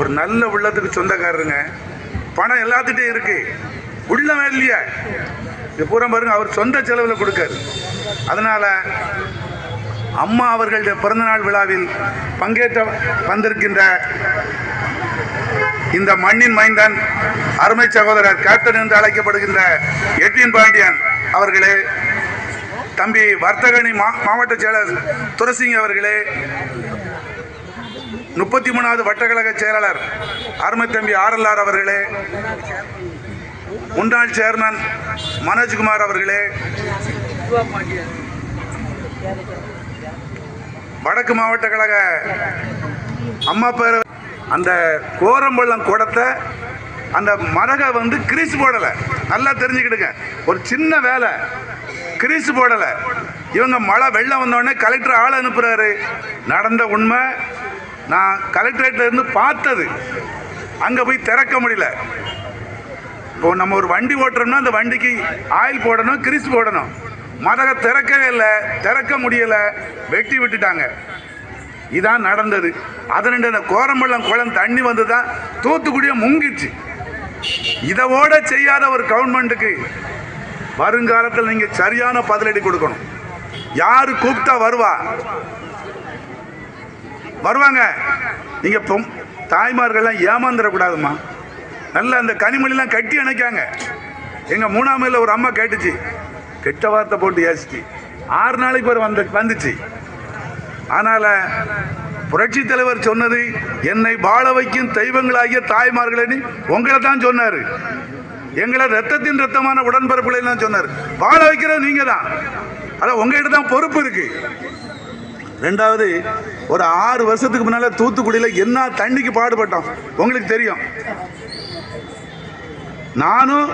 ஒரு நல்ல உள்ளத்துக்கு சொந்தக்காரருங்க. பணம் எல்லாத்துட்டையும் இருக்கு. உள்ளம் இல்லையா. இது பூரா பாருங்க அவர் சொந்த செலவில் கொடுக்காரு. அதனால அம்மா அவர்களுடைய பிறந்தநாள் விழாவில் பங்கேற்ற வந்திருக்கின்ற இந்த மண்ணின் மைந்தன் அருமை சகோதரர் கேப்டன் என்று அழைக்கப்படுகின்ற எட்வின் பாண்டியன் அவர்களே தம்பி வர்த்தகணி மா மாவட்ட செயலர் துரசிங் அவர்களே முப்பத்தி மூணாவது வட்டக்கழக செயலாளர் அருமை தம்பி ஆர்எல்ஆர் அவர்களே முன்னாள் சேர்மன் மனோஜ்குமார் அவர்களே வடக்கு மாவட்ட கழக அம்மா பேர் அந்த கோரம்பள்ளம் குடத்தை அந்த மரகை வந்து கிரீஸ் போடலை. நல்லா தெரிஞ்சுக்கிடுங்க. ஒரு சின்ன வேலை. கிரீஸ் போடலை. இவங்க மழை வெள்ளம் வந்தோடனே கலெக்டர் ஆள் அனுப்புகிறாரு நடந்த உண்மை நான் கலெக்டரேட்ல இருந்து பார்த்தது. அங்கே போய் திறக்க முடியல. இப்போ நம்ம ஒரு வண்டி ஓட்டுறோம்னா அந்த வண்டிக்கு ஆயில் போடணும் கிரிஸ் போடணும். மதக திறக்கவே இல்லை திறக்க முடியலை வெட்டி விட்டுட்டாங்க. இதான் நடந்தது. அதனண்டு அந்த கோரம்பள்ளம் குளம் தண்ணி வந்து தான் தூத்துக்குடியை முங்கிச்சு. இதோட செய்யாத ஒரு கவர்மெண்ட்டுக்கு வருங்காலத்தில் நீங்கள் சரியான பதிலடி கொடுக்கணும். யார் கூப்பிட்டா வருவா? வருவாங்க. நீங்க பொம் தாய்மார்கள்லாம் ஏமாந்துடக்கூடாதும்மா. நல்ல அந்த கனிமொழிலாம் கட்டி அணைக்காங்க. எங்க மூணாம் ஒரு அம்மா கேட்டுச்சு. கெட்ட வார்த்தை போட்டு ஏசிச்சு. ஆறு நாளைக்கு பிறகு வந்து வந்துச்சு. அதனால புரட்சி தலைவர் சொன்னது என்னை வாழ வைக்கும் தெய்வங்களாகிய தாய்மார்களே உங்களை தான் சொன்னாரு. எங்களை ரத்தத்தின் ரத்தமான உடன்பிறப்புகளை தான் சொன்னார். வாழ வைக்கிறது நீங்க தான் அதான் உங்ககிட்ட தான் பொறுப்பு இருக்கு. ரெண்டாவது ஒரு ஆறு வருஷத்துக்கு முன்னால தூத்துக்குடியில் என்ன தண்ணிக்கு பாடுபட்டோம்? உங்களுக்கு தெரியும். நானும்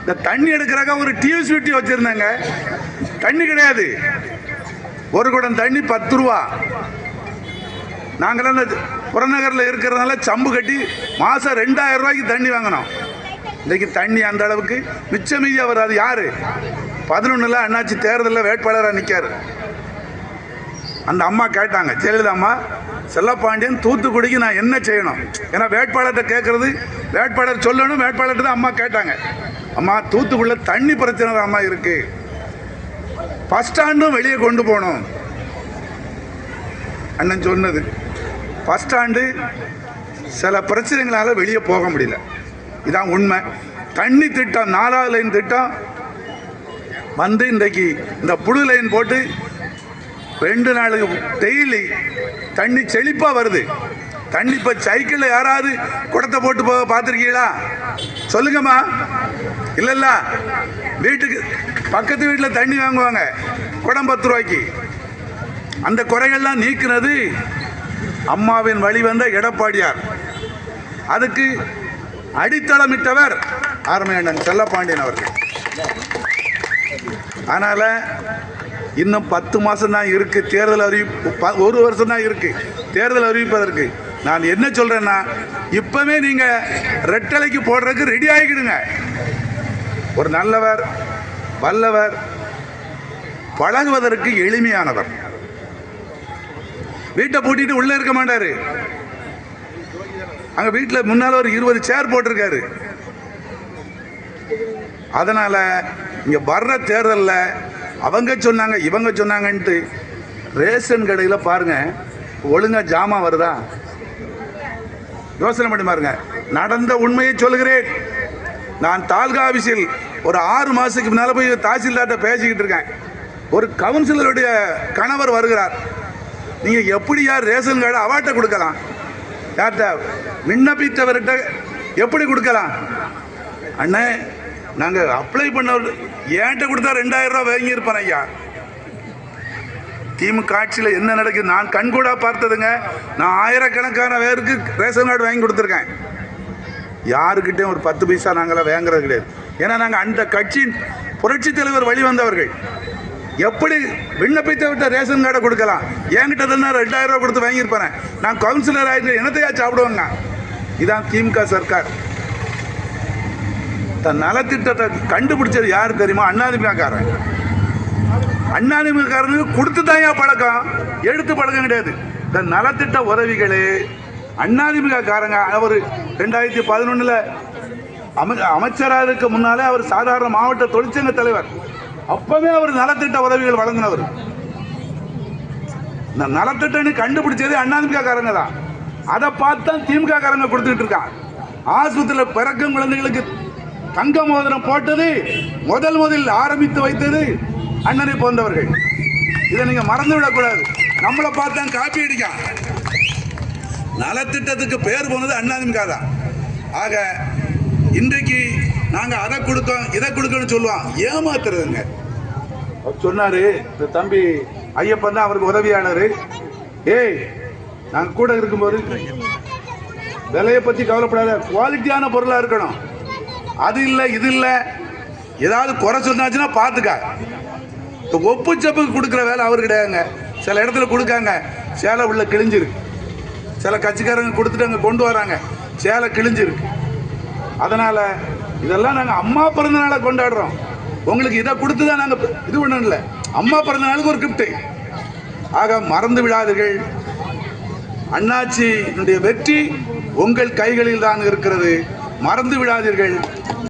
இந்த தண்ணி எடுக்கிறக்காக ஒரு டியூஸ் விட்டி வச்சிருந்தேங்க. தண்ணி கிடையாது. ஒரு குடம் தண்ணி பத்து ரூபா. நாங்களாம் இந்த புறநகரில் இருக்கிறதுனால சம்பு கட்டி மாதம் ரெண்டாயிரம் ரூபாய்க்கு தண்ணி வாங்கினோம். இன்றைக்கி தண்ணி அந்த அளவுக்கு மிச்சம் மீதியாக வராது. யார்? பதினொன்றில் அண்ணாச்சி தேர்தலில் வேட்பாளராக நிற்கார் அந்த அம்மா கேட்டாங்க ஜெயலலிதா அம்மா செல்லப்பாண்டியன் தூத்துக்குடிக்கு நான் என்ன செய்யணும்? ஏன்னா வேட்பாளர்கிட்ட கேட்கறது வேட்பாளர் சொல்லணும் வேட்பாளர்கிட்ட தான் அம்மா கேட்டாங்க. அம்மா தூத்துக்குடியில் தண்ணி பிரச்சனை தான் அம்மா இருக்கு. பஸ் ஸ்டாண்டும் வெளியே கொண்டு போகணும். அண்ணன் சொன்னது. பஸ் ஸ்டாண்டு சில பிரச்சனைகளால் வெளியே போக முடியல. இதான் உண்மை. தண்ணி திட்டம் நாலாவது லைன் திட்டம். வந்து இன்றைக்கு இந்த புழு லைன் போட்டு ரெண்டு நாளுக்கு டெய்லி தண்ணி செழிப்பாக வருது. தண்ணி இப்போ சைக்கிளில் யாராவது குடத்தை போட்டு போக பார்த்துருக்கீங்களா? சொல்லுங்கம்மா. இல்லைல்ல. வீட்டுக்கு பக்கத்து வீட்டில் தண்ணி வாங்குவாங்க. குடம் பத்து ரூபாய்க்கு. அந்த குறைகள்லாம் நீக்கினது அம்மாவின் வழி வந்த எடப்பாடியார். அதுக்கு அடித்தளமிட்டவர் ஆர்மையண்ணன் செல்லப்பாண்டியன் அவர்கள். அதனால் இன்னும் பத்து மாதம் தான் இருக்கு. தேர்தல் அறிவிப்பு ஒரு வருஷம் தான் இருக்கு. தேர்தல் அறிவிப்பதற்கு. நான் என்ன சொல்றேன்னா இப்பவே நீங்க ரெட்டலைக்கு போடுறதுக்கு ரெடி ஆகிக்கிடுங்க ஒரு நல்லவர் வல்லவர் பழகுவதற்கு எளிமையானவர். வீட்டை பூட்டிட்டு உள்ள இருக்க மாட்டாரு. அங்க வீட்டில் முன்னால ஒரு இருபது சேர் போட்டிருக்காரு. அதனால இங்க வர்ற தேர்தலில் அவங்க சொன்னாங்க இவங்க சொன்னாங்கன்ட்டு ரேஷன் கடையில் பாருங்க ஒழுங்கா ஜாமான் வருதா? யோசனை பண்ணி பாருங்க. நடந்த உண்மையை சொல்லுகிறேன். நான் தாலுகா ஆஃபீஸில் ஒரு ஆறு மாதத்துக்கு முன்னால் போய் தாசில்தார்கிட்ட பேசிக்கிட்டு இருக்கேன். ஒரு கவுன்சிலருடைய கணவர் வருகிறார். நீங்கள் எப்படி யார் ரேஷன் கார்டு அவார்ட்டை கொடுக்கலாம்? யார்கிட்ட விண்ணப்பித்தவர்கிட்ட எப்படி கொடுக்கலாம்? அண்ணே நாங்க அப்ளை பண்ண ஏன்ட்ட கொடுத்தா ரெண்டாயிரம் ரூபாய் வாங்கியிருப்பேன் ஐயா. திமுக ஆட்சியில் என்ன நடக்குது? நான் கண்கூடா பார்த்ததுங்க. நான் ஆயிரக்கணக்கான பேருக்கு ரேஷன் கார்டு வாங்கி கொடுத்துருக்கேன். யாருக்கிட்டேயும் ஒரு பத்து பைசா நாங்களாம் வாங்குறது கிடையாது. ஏன்னா நாங்கள் அந்த கட்சியின் புரட்சி தலைவர் வழி வந்தவர்கள். எப்படி விண்ணப்பித்த விட்ட ரேஷன் கார்டை கொடுக்கலாம்? என்கிட்ட தானே ரெண்டாயிரம் ரூபா கொடுத்து வாங்கியிருப்பேன் நான் கவுன்சிலர் ஆகிட்டு என்னத்தையா சாப்பிடுவேங்க? இதான் திமுக சர்க்கார். தன் நலத்திட்டத்தை கண்டுபிடிச்சது யார் தெரியுமா? அண்ணாதிமுகக்காரன். அண்ணாதிமுகக்காரனுக்கு கொடுத்து தான் பழக்கம். எடுத்து பழக்கம் கிடையாது. இந்த நலத்திட்ட உதவிகளே அண்ணாதிமுகக்காரங்க. அவர் ரெண்டாயிரத்தி பதினொன்றில் அம அமைச்சராக முன்னாலே அவர் சாதாரண மாவட்ட தொழிற்சங்க தலைவர். அப்பவே அவர் நலத்திட்ட உதவிகள் வழங்கினவர். இந்த நலத்திட்டம்னு கண்டுபிடிச்சதே அண்ணாதிமுகக்காரங்க தான். அதை பார்த்து தான் திமுக காரங்க கொடுத்துக்கிட்டு இருக்கான் ஆஸ்பத்திரியில் பிறக்கும் குழந்தைகளுக்கு தங்க மோதிரம் போட்டது முதல் முதல் ஆரம்பித்து வைத்தது அண்ணனை போன்றவர்கள். இதை நீங்க மறந்து விடக்கூடாது நம்மளை பார்த்தா காப்பி அடிக்கான். நலத்திட்டத்துக்கு பேர் போனது அண்ணாதிமுக தான். ஆக இன்றைக்கு நாங்க அதை கொடுத்தோம் இதை கொடுக்கணும்னு சொல்லுவோம் ஏமாத்துறதுங்க. அவர் சொன்னாரு இந்த தம்பி ஐயப்பன் தான் அவருக்கு உதவியாளர். ஏய் நாங்க கூட இருக்கும்போது விலையை பத்தி கவலைப்படாத குவாலிட்டியான பொருளா இருக்கணும். அது இல்லை இது இல்லை. ஏதாவது குறை சொன்னாச்சுன்னா பார்த்துக்க இப்போ ஒப்புச்சப்புக்கு கொடுக்குற வேலை அவர் கிடையாதுங்க. சில இடத்துல கொடுக்காங்க. சேலை உள்ள கிழிஞ்சிருக்கு. சில கட்சிக்காரங்க கொடுத்துட்டு அங்கே கொண்டு வராங்க. சேலை கிழிஞ்சிருக்கு. அதனால் இதெல்லாம் நாங்கள் அம்மா பிறந்த நாளை கொண்டாடுறோம். உங்களுக்கு இதை கொடுத்து தான் நாங்கள் இது பண்ணல அம்மா பிறந்த நாளுக்கு ஒரு கிஃப்ட்டு ஆக மறந்து விடாதீர்கள். அண்ணாச்சியினுடைய வெற்றி உங்கள் கைகளில் தான் இருக்கிறது. மறந்து விடாதீர்கள்.